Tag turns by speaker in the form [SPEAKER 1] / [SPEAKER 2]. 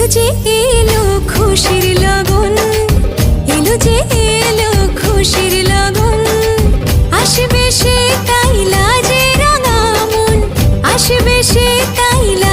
[SPEAKER 1] এলো যে এলো খুশির লগন, এলো যে এলো খুশির লগন। আসবে সে কাইলা যে রাঙামন আসবে সে কাইলা